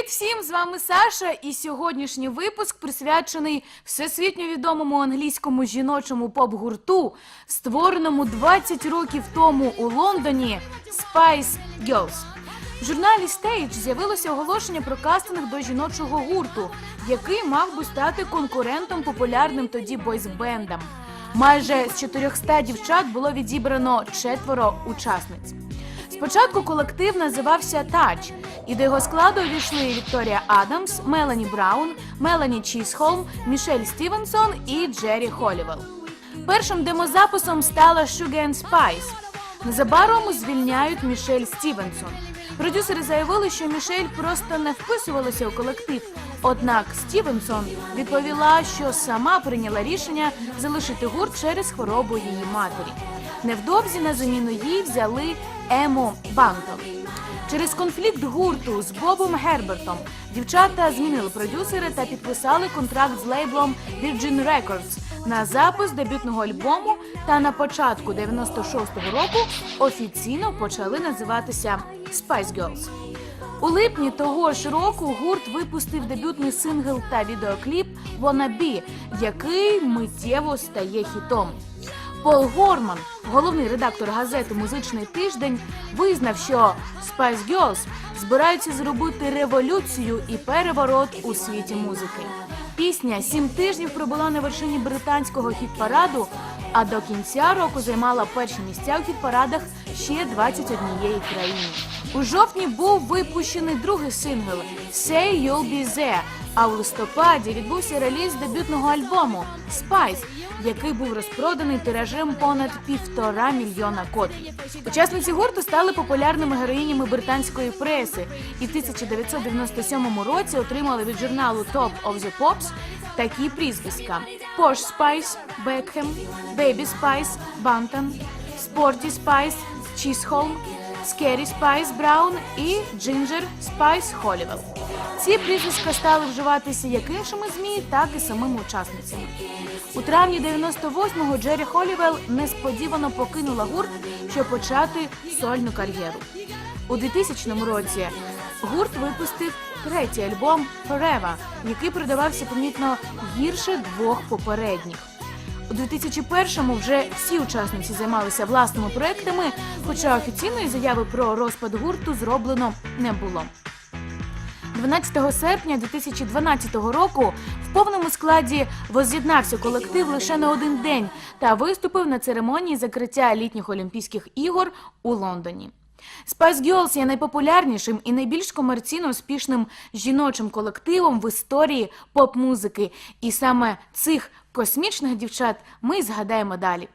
Привіт всім! З вами Саша. І сьогоднішній випуск присвячений всесвітньо відомому англійському жіночому поп-гурту, створеному 20 років тому у Лондоні Spice Girls. В журналі Stage з'явилося оголошення про кастинг до жіночого гурту, який мав би стати конкурентом популярним тоді бойсбендам. Майже з 400 дівчат було відібрано четверо учасниць. Спочатку колектив називався Тач, і до його складу увійшли Вікторія Адамс, Мелані Браун, Мелані Чісхолм, Мішель Стівенсон і Джері Холівел. Першим демозаписом стала and Spice. Незабаром звільняють Мішель Стівенсон. Продюсери заявили, що Мішель просто не вписувалася у колектив. Однак Стівенсон відповіла, що сама прийняла рішення залишити гурт через хворобу її матері. Невдовзі на заміну їй взяли Ему Бантон. Через конфлікт гурту з Бобом Гербертом дівчата змінили продюсери та підписали контракт з лейблом Virgin Records на запис дебютного альбому. Та на початку 96-го року офіційно почали називатися Spice Girls. У липні того ж року гурт випустив дебютний сингл та відеокліп «Wanna Be», який миттєво стає хітом. Пол Горман, головний редактор газети Музичний тиждень, визнав, що Spice Girls збираються зробити революцію і переворот у світі музики. Пісня сім тижнів пробула на вершині британського хіт-параду, а до кінця року займала перші місця у хіт-парадах ще 21 країни. У жовтні був випущений другий сингл «Say You'll Be There», а у листопаді відбувся реліз дебютного альбому «Spice», який був розпроданий тиражем понад півтора мільйона копій. Учасниці гурту стали популярними героїнями британської преси і в 1997 році отримали від журналу Top of the Pops такі прізвиська: Posh Spice, Beckham, Baby Spice, Bantam, Sporty Spice, Chisholm, Scary Spice Brown і Ginger Spice Холівел. Ці прізвиська стали вживатися як іншими змі, так і самими учасницями. У травні 98-го Джері Холівел несподівано покинула гурт, щоб почати сольну кар'єру. У 2000 році гурт випустив третій альбом Forever, який продавався помітно гірше двох попередніх. У 2001-му вже всі учасниці займалися власними проектами, хоча офіційної заяви про розпад гурту зроблено не було. 12 серпня 2012 року в повному складі воз'єднався колектив лише на один день та виступив на церемонії закриття літніх Олімпійських ігор у Лондоні. Spice Girls є найпопулярнішим і найбільш комерційно успішним жіночим колективом в історії поп-музики. І саме цих космічних дівчат ми згадаємо далі.